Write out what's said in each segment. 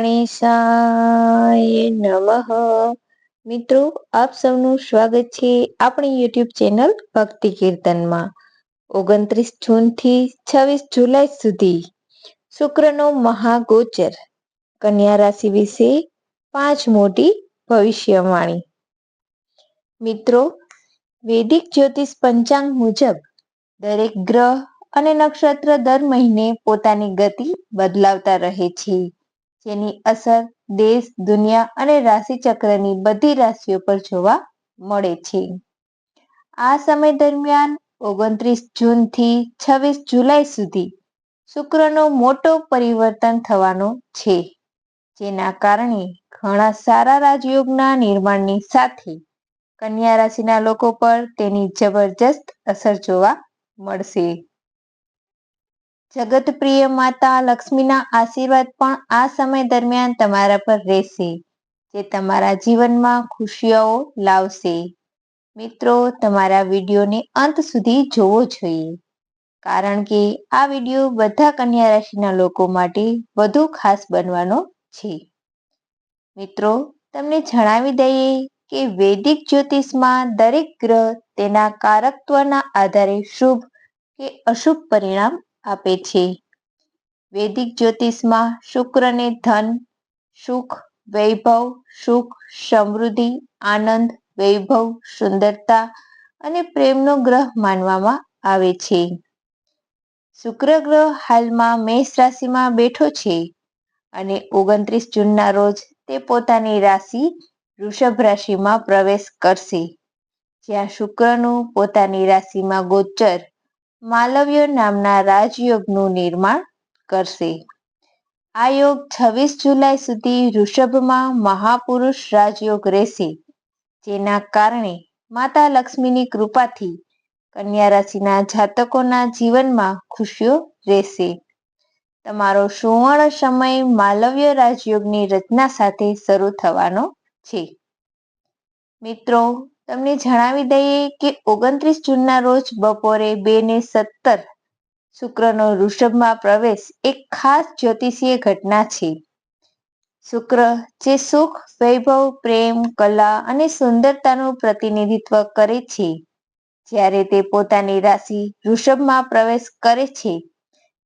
ગણેશાય નમઃ. મિત્રો, આપ સૌનું સ્વાગત છે આપણી યુટ્યુબ ચેનલ ભક્તિ કીર્તનમાં. ઓગણત્રીસ જૂનથી છવ્વીસ જુલાઈ સુધી શુક્રનો મહાગોચર. કન્યા રાશિ વિશે પાંચ મોટી ભવિષ્યવાણી. મિત્રો, વૈદિક જ્યોતિષ પંચાંગ મુજબ દરેક ગ્રહ અને નક્ષત્ર દર મહિને પોતાની ગતિ બદલાવતા રહે છે. જેની અસર દેશ, દુનિયા અને રાશિચક્રની બધી રાશિઓ પર જોવા મળે છે. આ સમય દરમિયાન ઓગણત્રીસ જૂનથી છવ્વીસ જુલાઈ સુધી શુક્રનો મોટો પરિવર્તન થવાનો છે, જેના કારણે ઘણા સારા રાજયોગના નિર્માણની સાથે કન્યા રાશિના લોકો પર તેની જબરજસ્ત અસર જોવા મળશે. જગત પ્રિય માતા લક્ષ્મીના આશીર્વાદ પણ આ સમય દરમિયાન તમારા પર રહેશે, જે તમારા જીવનમાં ખુશીઓ લાવશે. મિત્રો, તમારા વિડીયોને અંત સુધી જોવો જોઈએ, કારણ કે આ વીડિયો બધા કન્યા રાશિના લોકો માટે વધુ ખાસ બનવાનો છે. મિત્રો, તમને જણાવી દઈએ કે વૈદિક જ્યોતિષમાં દરેક ગ્રહ તેના કારકત્વના આધારે શુભ કે અશુભ પરિણામ આપે છે. વૈદિક જ્યોતિષમાં શુક્રને ધન, સુખ, વૈભવ, સુખ, સમૃદ્ધિ, આનંદ, વૈભવ, સુંદરતા અને પ્રેમનો ગ્રહ માનવામાં આવે છે. શુક્ર ગ્રહ હાલમાં મેષ રાશિમાં બેઠો છે અને ઓગણત્રીસ જૂનના રોજ તે પોતાની રાશિ વૃષભ રાશિમાં પ્રવેશ કરશે. જ્યાં શુક્રનું પોતાની રાશિમાં ગોચર માલવ્ય નામના રાજયોગનું નિર્માણ કરશે. આ યોગ છવ્વીસ જુલાઈ સુધી ઋષભમાં મહાપુરુષ રાજયોગ રહેશે, જેના કારણે માતા લક્ષ્મીની કૃપાથી કન્યા રાશિના જાતકોના જીવનમાં ખુશીઓ રહેશે. તમારો સુવર્ણ સમય માલવ્ય રાજયોગની રચના સાથે શરૂ થવાનો છે. મિત્રો તમને જણાવી દઈએ કે ઓગણત્રીસ જૂનના રોજ બપોરે બે ને સત્તર શુક્રનો વૃષભમાં પ્રવેશ એક ખાસ જ્યોતિષીય ઘટના છે. શુક્ર જે સુખ, વૈભવ, પ્રેમ, કલા અને સુંદરતાનું પ્રતિનિધિત્વ કરે છે. જ્યારે તે પોતાની રાશિ વૃષભમાં પ્રવેશ કરે છે,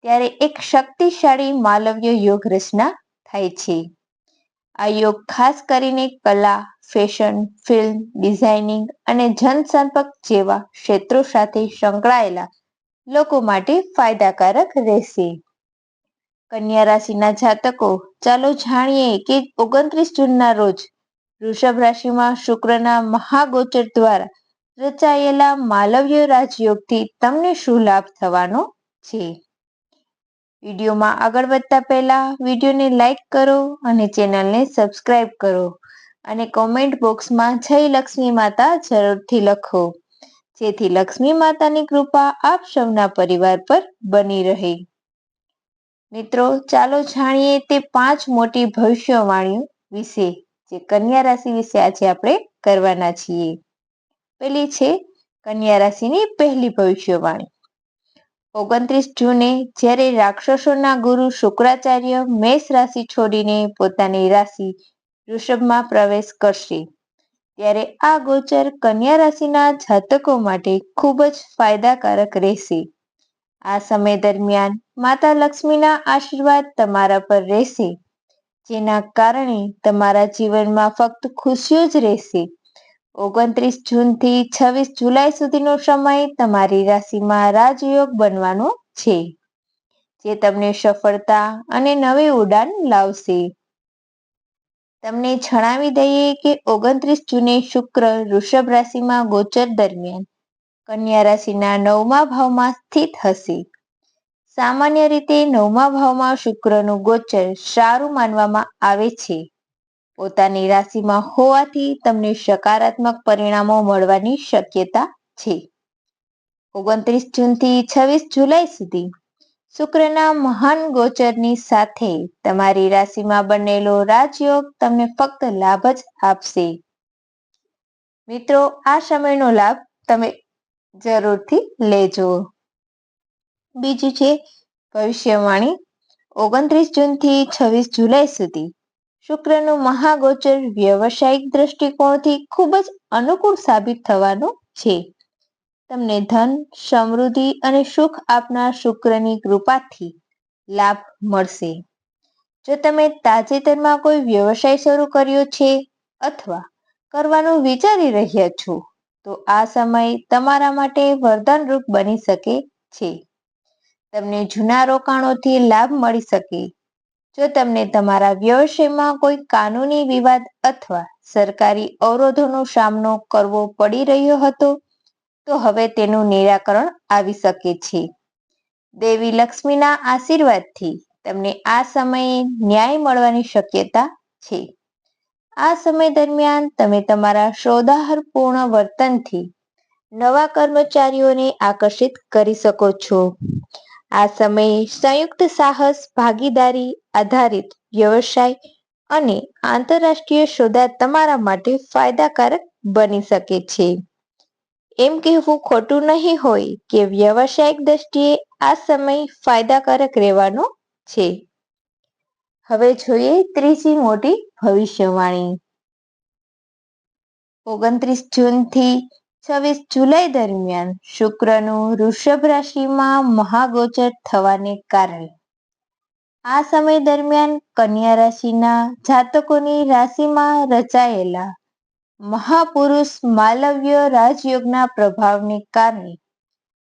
ત્યારે એક શક્તિશાળી માલવ્ય યોગ રચના થાય છે. આ યોગ ખાસ કરીને કલા, ફેશન, ફિલ્મ, ડિઝાઇનિંગ અને જનસંપર્ક જેવા ક્ષેત્રો સાથે સંકળાયેલા લોકો માટે ફાયદાકારક રહેશે. કન્યા રાશિના જાતકો, ચાલો જાણીએ કે ઓગણત્રીસ જૂનના રોજ વૃષભ રાશિમાં શુક્રના મહાગોચર દ્વારા રચાયેલા માલવ્ય રાજયોગથી તમને શું લાભ થવાનો છે? વિડીયોમાં આગળ વધતા પહેલા વિડીયોને લાઈક કરો અને ચેનલને સબસ્ક્રાઇબ કરો અને કોમેન્ટ બોક્સમાં જય લક્ષ્મી માતા જરૂરથી લખો. જેથી લક્ષ્મી માતાની કૃપા આપ સૌના પરિવાર પર બની રહે. મિત્રો, ચાલો જાણીએ તે પાંચ મોટી ભવિષ્યવાણીઓ વિશે જે કન્યા રાશિ વિશે આજે આપણે કરવાના છીએ. પેલી છે, કન્યા રાશિની પહેલી ભવિષ્યવાણી. ઓગણત્રીસ જૂને જ્યારે રાક્ષસોના ગુરુ શુક્રાચાર્ય મેષ રાશિ છોડીને પોતાની રાશિ વૃષભમાં પ્રવેશ કરશે. ત્યારે આ ગોચર કન્યા રાશિના જાતકો માટે ખૂબ જ ફાયદાકારક રહેશે. આ સમય દરમિયાન માતા લક્ષ્મીના આશીર્વાદ તમારા પર રહેશે. જેના કારણે તમારા જીવનમાં ફક્ત ખુશીઓ જ રહેશે. ઓગણત્રીસ જૂનથી છવ્વીસ જુલાઈ સુધીનો સમય તમારી રાશિમાં રાજયોગ બનવાનો છે, જે તમને સફળતા અને નવી ઉડાન લાવશે. તમને જણાવી દઈએ કે ઓગણત્રીસ જૂને શુક્ર વૃષભ રાશિમાં ગોચર દરમિયાન કન્યા રાશિના નવમા ભાવમાં સ્થિત હશે. સામાન્ય રીતે નવમા ભાવમાં શુક્રનું ગોચર સારું માનવામાં આવે છે. પોતાની રાશિમાં હોવાથી તમને સકારાત્મક પરિણામો મળવાની શક્યતા છે. ઓગણત્રીસ જૂનથી છવ્વીસ જુલાઈ સુધી શુક્રના મહાન ગોચરની સાથે તમારી રાશિમાં બનેલો રાજયોગ તમને ફક્ત લાભ જ આપશે. મિત્રો, આ સમયનો લાભ તમે જરૂરથી લેજો. બીજું છે, ભવિષ્યવાણી. ઓગણત્રીસ જૂનથી છવ્વીસ જુલાઈ સુધી શુક્રનું મહાગોચર વ્યવસાયિક દ્રષ્ટિકોણથી ખૂબ જ અનુકૂળ સાબિત થવાનું છે. તમને ધન, સમૃદ્ધિ અને સુખ આપનાર શુક્રની કૃપાથી લાભ મળશે. જો તમે તાજેતરમાં કોઈ વ્યવસાય શરૂ કર્યો છે અથવા કરવાનું વિચારી રહ્યા છો, તો આ સમય તમારા માટે વરદાનરૂપ બની શકે છે. તમને જૂના રોકાણોથી લાભ મળી શકે જો તમને તમારા વ્યવસાયમાં કોઈ કાનૂની વિવાદ અથવા સરકારી અવરોધોનો સામનો કરવો પડી રહ્યો હતો, તો હવે તેનું નિરાકરણ આવી શકે છે. દેવી લક્ષ્મીના આશીર્વાદથી તમને આ સમયે ન્યાય મળવાની શક્યતા છે. આ સમય દરમિયાન તમે તમારા શોધાહરપૂર્ણ વર્તનથી નવા કર્મચારીઓને આકર્ષિત કરી શકો છો. આ સમયે સંયુક્ત સાહસ, ભાગીદારી આધારિત વ્યવસાય અને આંતરરાષ્ટ્રીય સોદા તમારા માટે ફાયદાકારક બની શકે છે. એમ કહેવું ખોટું નહીં હોય કે વ્યવસાયિક દ્રષ્ટિએ આ સમય ફાયદાકારક રહેવાનો છે. હવે જોઈએ ત્રીજી મોટી ભવિષ્યવાણી. ઓગણત્રીસ જૂનથી છવ્વીસ જુલાઈ દરમિયાન શુક્રનું વૃષભ રાશિમાં મહાગોચર થવાને કારણે. આ સમય દરમિયાન કન્યા રાશિના જાતકોની રાશિમાં રચાયેલા મહાપુરુષ માલવ્ય રાજયોગના પ્રભાવને કારણે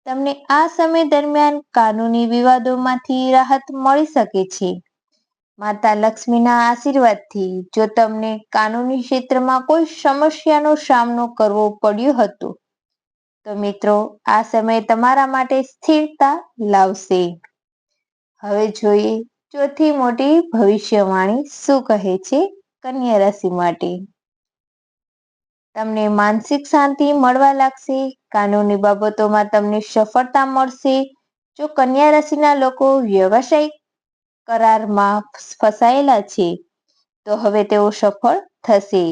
તમને આ સમય દરમિયાન કાનૂની વિવાદોમાંથી રાહત મળી શકે છે. માતા લક્ષ્મીના આશીર્વાદથી જો તમને કાનૂની ક્ષેત્રમાં કોઈ સમસ્યાનો સામનો કરવો પડ્યો હતો, તો મિત્રો, આ સમય તમારા માટે સ્થિરતા લાવશે. હવે જોઈએ ચોથી મોટી ભવિષ્યવાણી શું કહે છે કન્યા રાશિ માટે. તમને માનસિક શાંતિ મળવા લાગશે, કાનૂની બાબતોમાં તમને સફળતા મળશે. જો કન્યા રાશિના લોકો વ્યવસાયિક કરારમાં ફસાયેલા છે. તો હવે તેઓ સફળ થશે.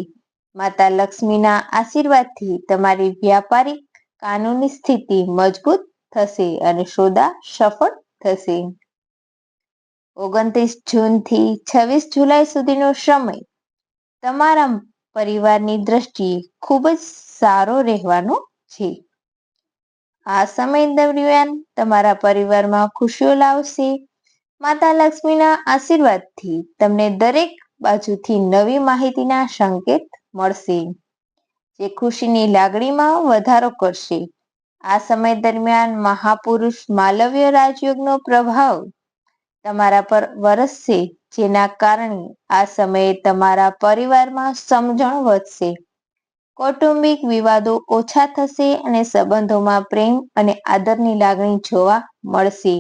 માતા લક્ષ્મીના આશીર્વાદથી તમારી વ્યાપારિક કાનૂની સ્થિતિ મજબૂત થશે અને સોદા સફળ થશે. ઓગણત્રીસ જૂનથી છવ્વીસ જુલાઈ સુધીનો સમય. તમારા પરિવારની દ્રષ્ટિએ ખૂબ જ સારો રહેવાનો છે. આ સમય દરમિયાન તમારા પરિવારમાં ખુશીઓ લાવશે. માતા લક્ષ્મીના આશીર્વાદથી તમને દરેક બાજુથી નવી માહિતીના સંકેત મળશે, જે ખુશીની લાગણીમાં વધારો કરશે. આ સમય દરમિયાન મહાપુરુષ માલવ્ય રાજયોગનો પ્રભાવ તમારા પર વરસશે, જેના કારણે આ સમયે તમારા પરિવારમાં સમજણ વધશે. કૌટુંબિક વિવાદો ઓછા થશે અને સંબંધોમાં પ્રેમ અને આદરની લાગણી જોવા મળશે.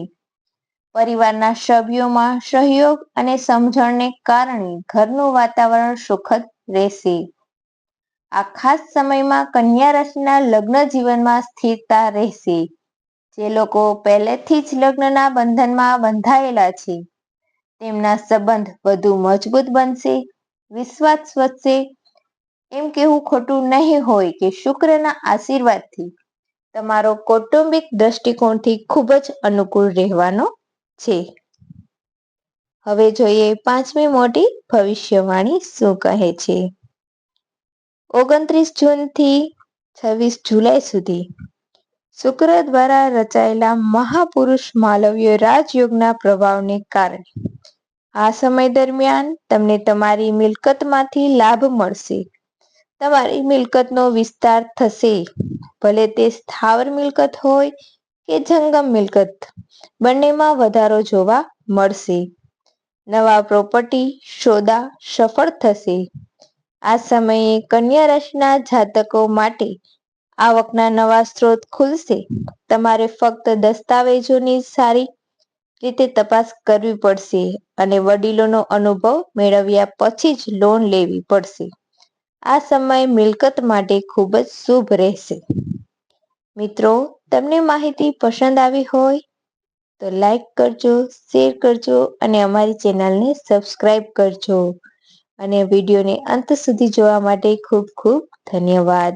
પરિવારના સભ્યોમાં સહયોગ અને સમજણને કારણે ઘરનું વાતાવરણ સુખદ રહેશે. આ ખાસ સમયમાં કન્યા રાશિના લગ્ન જીવનમાં સ્થિરતા રહેશે. જે લોકો પહેલેથી જ લગ્નના બંધનમાં બંધાયેલા છે. તેમના સંબંધ વધુ મજબૂત બનશે, વિશ્વાસ વધશે. એમ કેવું ખોટું નહીં હોય કે શુક્રના આશીર્વાદથી. તમારો કૌટુંબિક દ્રષ્ટિકોણથી ખૂબ જ અનુકૂળ રહેવાનો છે. હવે જોઈએ પાંચમી મોટી ભવિષ્યવાણી શું કહે છે? ઓગણત્રીસ જૂનથી છવ્વીસ જુલાઈ સુધી શુક્ર દ્વારા રચાયેલા મહાપુરુષ માલવ્ય રાજયોગના પ્રભાવને કારણે આ સમય દરમિયાન તમને તમારી મિલકતમાંથી લાભ મળશે. તમારી મિલકતનો વિસ્તાર થશે. ભલે તે સ્થાવર મિલકત હોય કે જંગમ મિલકત બંનેમાં વધારો જોવા મળશે. નવા પ્રોપર્ટી સોદા સફળ થશે. આ સમયે કન્યા રાશિના જાતકો માટે આવકના નવા સ્ત્રોત ખુલશે. તમારે ફક્ત દસ્તાવેજોની સારી રીતે તપાસ કરવી પડશે અને વડીલોનો અનુભવ મેળવ્યા પછી જ લોન લેવી પડશે. આ સમય મિલકત માટે ખૂબ જ શુભ રહેશે. મિત્રો, તમને માહિતી પસંદ આવી હોય તો લાઈક કરજો શેર કરજો અને અમારી ચેનલને સબસ્ક્રાઈબ કરજો. અને વિડીયોને અંત સુધી જોવા માટે ખૂબ ખૂબ ધન્યવાદ.